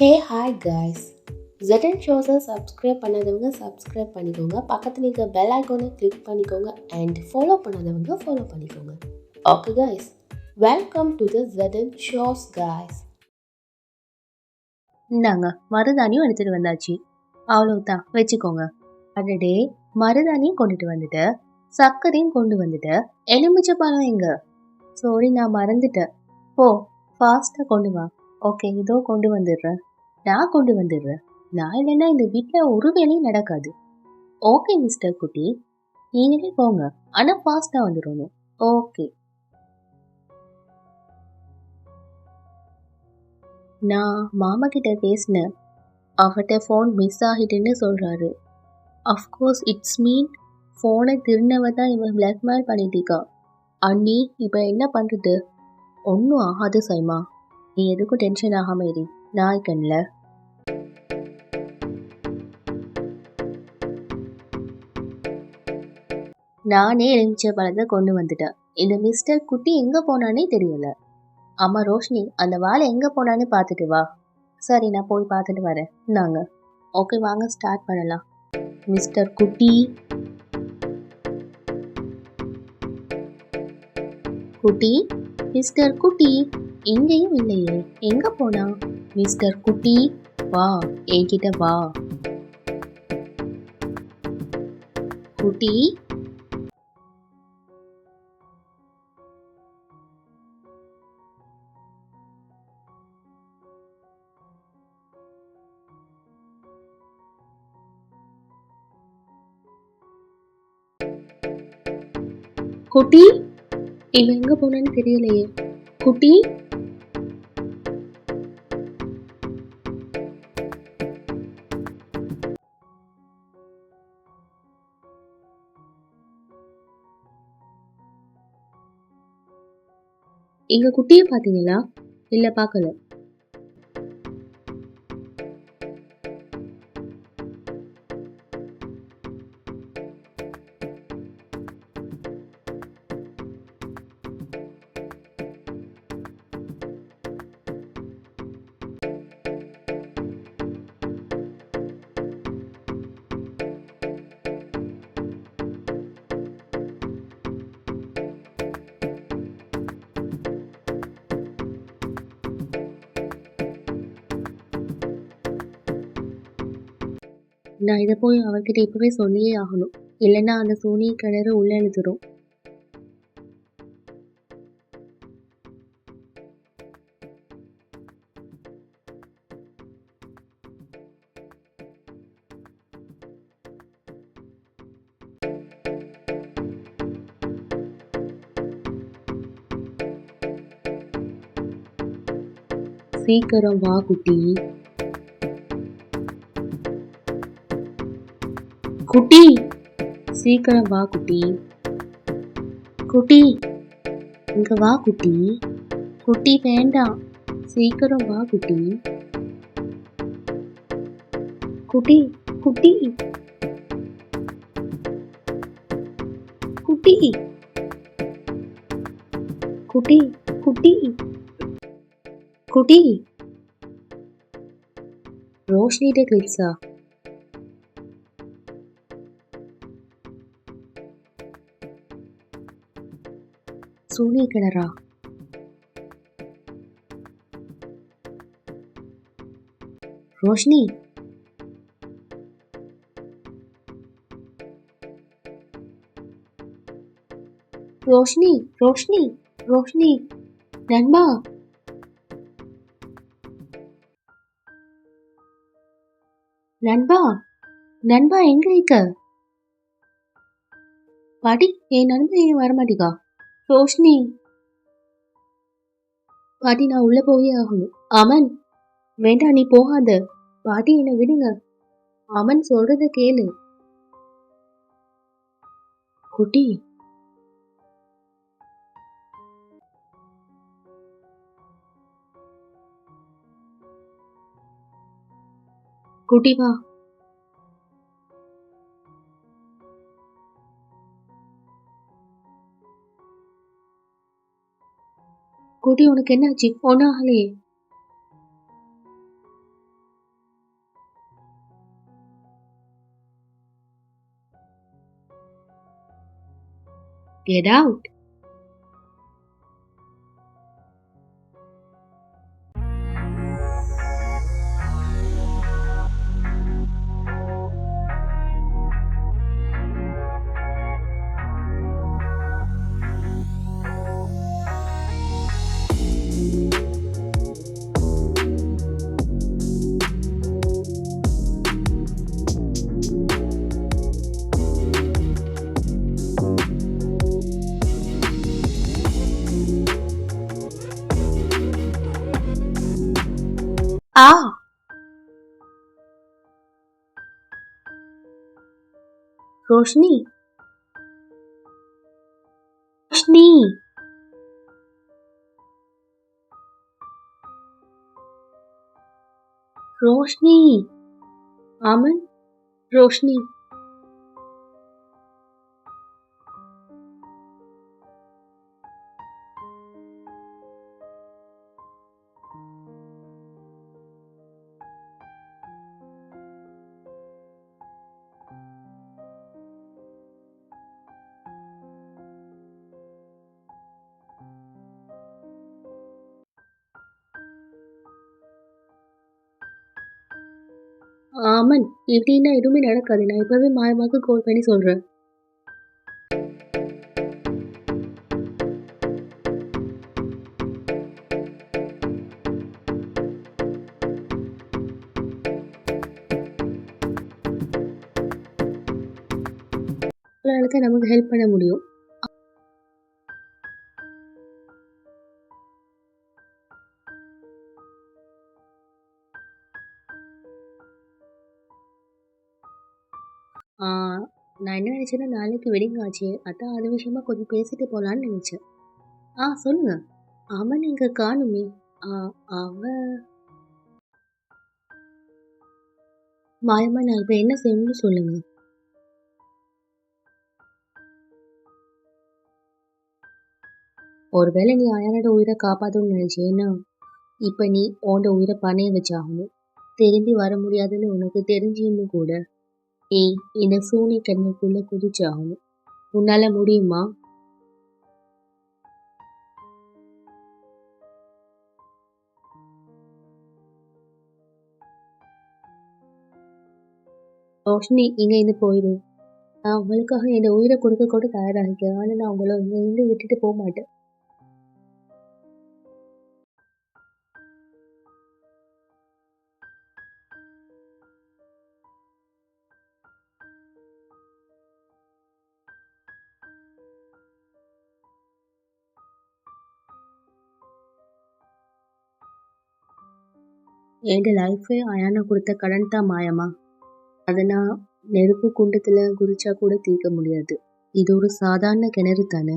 ஹே hi guys ஜெட்டன் ஷோஸை subscribe பண்ணாதவங்க subscribe பண்ணிக்கோங்க. பக்கத்தில் இருக்க பெல் ஐக்கோனை கிளிக் பண்ணிக்கோங்க அண்ட் ஃபாலோ பண்ணாதவங்க ஃபாலோ பண்ணிக்கோங்க. Okay guys welcome to the Jettan shows guys இந்தாங்க மருதாணியும் எடுத்துகிட்டு வந்தாச்சு. அவ்வளோதான் வச்சுக்கோங்க. அடடே மருதாணியும் கொண்டுட்டு வந்துட்டு சர்க்கரையும் கொண்டு வந்துட்டு எலுமிச்சை பழம் எங்க? சாரி நான் மறந்துட்டேன். போ ஃபாஸ்ட்டாக கொண்டு வா. ஓகே இதோ கொண்டு வந்துடுறேன். நான் கொண்டு வந்துடுறேன். நான் இல்லைன்னா இந்த வீட்டில் ஒரு வேலையும் நடக்காது. ஓகே மிஸ்டர் குட்டி. நீங்களே போங்க. ஆனால் ஃபாஸ்ட்டாக வந்துடணும். ஓகே நான் மாமா கிட்ட பேசினேன். அவர்கிட்ட ஃபோன் மிஸ் ஆகிட்டுன்னு சொல்கிறாரு அஃப்கோர்ஸ் இட்ஸ் மீன் ஃபோனை திருநவ தான் இவன் பிளாக்மெயில் பண்ணிட்டு அண்ணி இப்போ என்ன பண்ணுறது ஒன்றும் ஆகாது சைமா. நீ எதுக்கும் டென்ஷன் ஆகாமல் இரு. நான் கண்ணில் நானே எலுமிச்சை பழத்தை கொண்டு வந்துட்டேன் இந்த மிஸ்டர் குட்டி எங்கே போனானே தெரியல. அம்மா ரோஷினி அந்த வாழை எங்கே போனான்னு பார்த்துட்டு வா. சரி நான் போய் பார்த்துட்டு வரேன். நாங்க ஓகே வாங்க ஸ்டார்ட் பண்ணலாம். மிஸ்டர் குட்டி. குட்டி மிஸ்டர் குட்டி எங்கேயும் இல்லையே. எங்கே போனா? மிஸ்டர் குட்டி வா என்கிட்ட வா. குட்டி? குட்டி? இவன் எங்க போனான்னு தெரியலையே. குட்டி? எங்க குட்டியை பாத்தீங்களா? இல்ல பார்க்கல நான் இதை போய் அவர்கிட்ட இப்பவே சொல்லியே ஆகணும். இல்லைன்னா அந்த சோனி கிணறு உள்ள எழுதுறோம் சீக்கிரம் வா குட்டி. குட்டி. சீக்கிரம் வா குட்டி. குட்டி இங்க வா குட்டி. குட்டி வேண்டாம். சீக்கிரம் வா குட்டி. குட்டி குட்டி. குட்டி. குட்டி குட்டி. குட்டி. ரோஷினிட்ட கிளிப்ஸா சூனிய கிணறா ரோஷினி ரோஷினி ரோஷினி ரோஷினி நண்பா நண்பா நண்பா எங்க இருக்க பாட்டி என் நண்பன் ஏன் வரமாட்டேங்கா ரோஷினி. பாட்டி நான் உள்ள போயே ஆகணும். அமன். வேண்டாம் நீ போகாத. பாட்டி என்னை விடுங்க. அமன் சொல்றத கேளு. குட்டி. குட்டி வா. குடி உனக்கு என்னாச்சு ஒன்றும் ஆகலையே Get out! ஆ ரோஷினி ரோஷினி ரோஷினி அமன் ரோஷினி ஆமன் இப்படின்னா எதுவுமே நடக்காது. நான் இப்பவே மாயமாக்கு கால் பண்ணி சொல்றேன். தான் நமக்கு ஹெல்ப் பண்ண முடியும்? நான் என்ன நினச்சேன்னா நாளைக்கு வெட்டிங் ஆச்சு. அதான் அது விஷயமா கொஞ்சம் பேசிட்டு போகலான்னு நினச்சேன். ஆ சொல்லுங்க. அவன் இங்கே காணுமே? ஆ அவன் மாயம்மா நான் இப்போ என்ன செய்யணும்னு சொல்லுங்க. ஒருவேளை நீ அயனோட உயிரை காப்பாற்றணும்னு நினைச்சேன்னா இப்போ நீ உன்னோட உயிரை பணைய வச்சாகணும். திரும்பி வர முடியாதுன்னு உனக்கு தெரிஞ்சுன்னு கூட ஏய் இந்த சூனி கிணறுக்குள்ள குதிச்சாகணும் உன்னால முடியுமா? ரோஷினி இங்க இருந்து போயிடு நான் உங்களுக்காக என் உயிரை கொடுக்க கூட தயாராகிக்கிறேன் ஆனால் நான் உங்களை இங்க இருந்து விட்டுட்டு போக மாட்டேன். என் லைஃபே அயான கொடுத்த கடன் தான் மாயமா? அதை நான் நெருப்பு குண்டத்துல குதிச்சா கூட தீர்க்க முடியாது. இது ஒரு சாதாரண கிணறு தானே?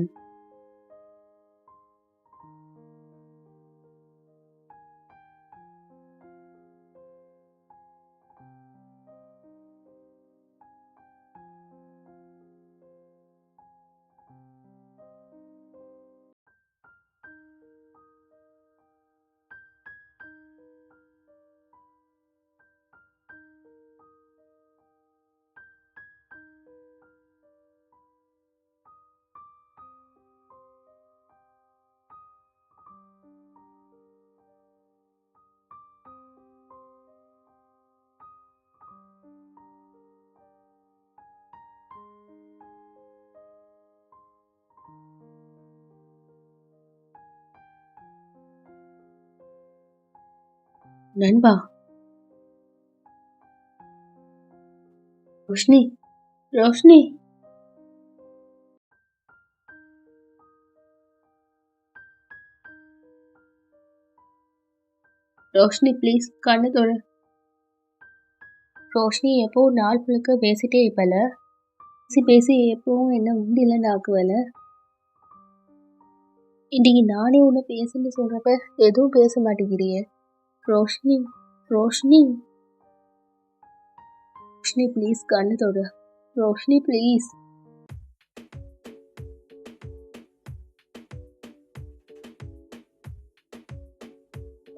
நண்பா. ரோஷினி ரோஷினி. ரோஷினி ப்ளீஸ் கண்ணு தொடு. ரோஷினி எப்போ நாள் முழுக்க பேசிட்டே இருப்பல? பேசி பேசி எப்பவும் என்ன முடியலன்னு ஆக்குவல? இன்னைக்கு நானே ஒன்று பேசுன்னு சொல்கிறப்ப எதுவும் பேச மாட்டேங்கிறியே. ரோஷினி ரோஷினி ரோஷினி ப்ளீஸ் கண்ணு தொடு ரோஷினி ப்ளீஸ்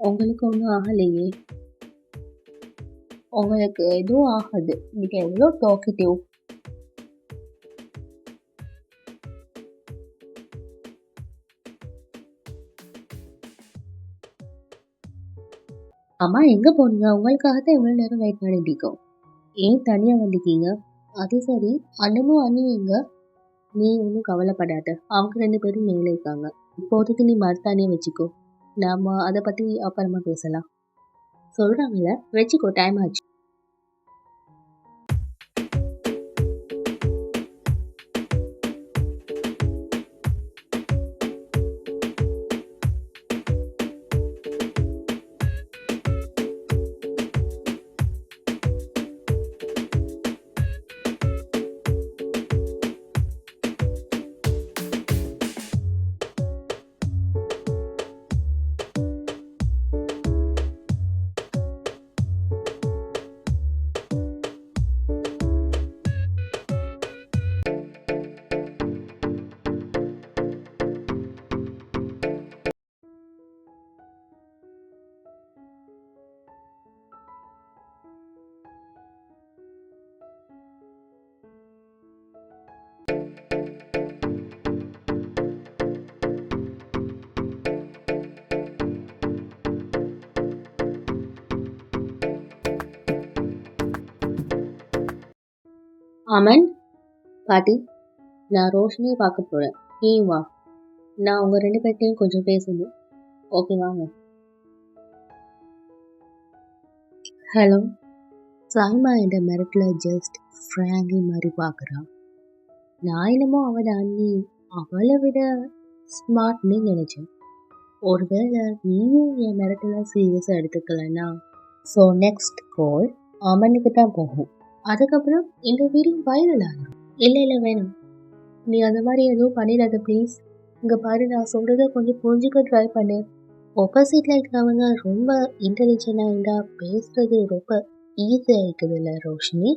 உங்களுக்கு ஒன்றும் ஆகலையே உங்களுக்கு எதுவும் ஆகாது நீங்கள் எவ்வளோ டாக்கட்டிவ் அம்மா எங்கே போனீங்க? உங்களுக்காக தான் இவ்வளோ நேரம் வெயிட் பண்ணிட்டு இருக்கோம். ஏன் தனியாக வந்திருக்கீங்க? அது சரி. அண்ணனும் அண்ணியும் எங்க? நீ ஒன்றும் கவலைப்படாத. அவங்க ரெண்டு பேரும் மேலே இருக்காங்க. இப்போதைக்கு நீ மருத்தானே வச்சுக்கோ. நாம அதை பற்றி அப்புறமா பேசலாம். சொல்கிறாங்கல்ல வச்சுக்கோ டைம் ஆச்சு. அமன் பாட்டி நான் ரோஷினியை பார்க்க போகிறேன் நீ வா. நான் உங்கள் ரெண்டு பேர்ட்டையும் கொஞ்சம் பேசணும். ஓகே வாங்க. ஹலோ. சாய்மா என்ற மிரட்டில் ஜஸ்ட் ஃப்ராங்கி மாதிரி பார்க்குறான் நான் என்னமோ அவளை அண்ணி அவளை விட ஸ்மார்ட்னு நினச்சேன். ஒருவேளை நீயும் என் மிரட்டலை சீரியஸாக எடுத்துக்கலன்னா ஸோ நெக்ஸ்ட் கால் அமனுக்கு தான் போகும். அதுக்கப்புறம் இந்த வீடியோ வைரல் ஆகும் இல்லை இல்லை வேணாம். நீ அந்த மாதிரி எதுவும் பண்ணிடாத ப்ளீஸ் இங்கே பாரு நான் சொல்கிறத கொஞ்சம் புரிஞ்சுக்க ட்ரை பண்ணு ஆப்போசிட்டில் இருக்கிறவங்க ரொம்ப இன்டெலிஜென்டாக இருந்தால் பேசுறது ரொம்ப ஈஸியாக இருக்குது இல்லை ரோஷினி?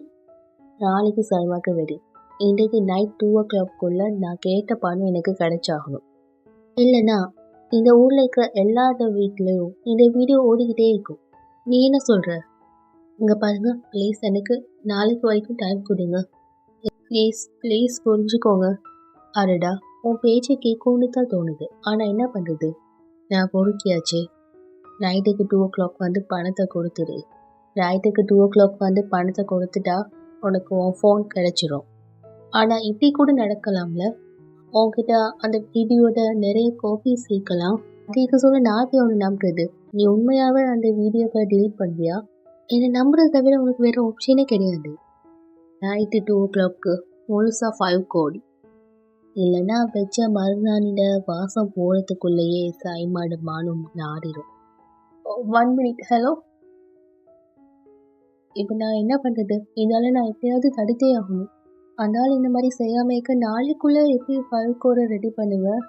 நாளைக்கு சைமாக்கு வெடி இன்றைக்கு நைட் டூ ஓ கிளாக்குள்ளே நான் கேட்ட பணம் எனக்கு கிடைச்சாகணும். இல்லைனா இந்த ஊரில் இருக்கிற எல்லாரோட வீட்லேயும் இந்த வீடியோ ஓடிக்கிட்டே இருக்கும். நீ என்ன சொல்கிற இங்கே பாருங்க ப்ளீஸ் எனக்கு நாளைக்கு வரைக்கும் டைம் கொடுங்க. ப்ளீஸ் ப்ளீஸ் புரிஞ்சுக்கோங்க. அடடா உன் பேச்சை கேட்கணுன்னு தான் தோணுது. ஆனால் என்ன பண்ணுறது நான் பொறுக்கியாச்சு. நைட்டுக்கு டூ ஓ கிளாக் வந்து பணத்தை கொடுத்துரு நைட்டுக்கு டூ ஓ கிளாக் வந்து பணத்தை கொடுத்துட்டா உனக்கு உன் ஃபோன் கிடைச்சிரும். ஆனால் இப்படி கூட நடக்கலாம்ல? உங்ககிட்ட அந்த வீடியோட நிறைய காப்பீஸ் சேர்க்கலாம். கேட்க சொல்ல நாட்டை ஒன்று நம்புறது. நீ உண்மையாகவே அந்த வீடியோவை delete பண்ணுவியா என்னை நம்புறது தவிர உனக்கு வேறு ஆப்ஷனே கிடையாது. நைட்டு டூ ஓ கிளாக்கு முழுசாக ஃபைவ் கோடி. இல்லைன்னா வச்ச மருந்தானிட வாசம் போகிறதுக்குள்ளேயே சாய்மாடு மானும் நாடிடும் ஒன் மினிட் ஹலோ இப்போ நான் என்ன பண்ணுறது இதால் நான் எப்படியாவது தடுத்தே ஆகணும். அதனால் இந்த மாதிரி செய்யாமைக்கு நாளைக்குள்ளே எப்படி ஃபைவ் கோரை ரெடி பண்ணுவேன்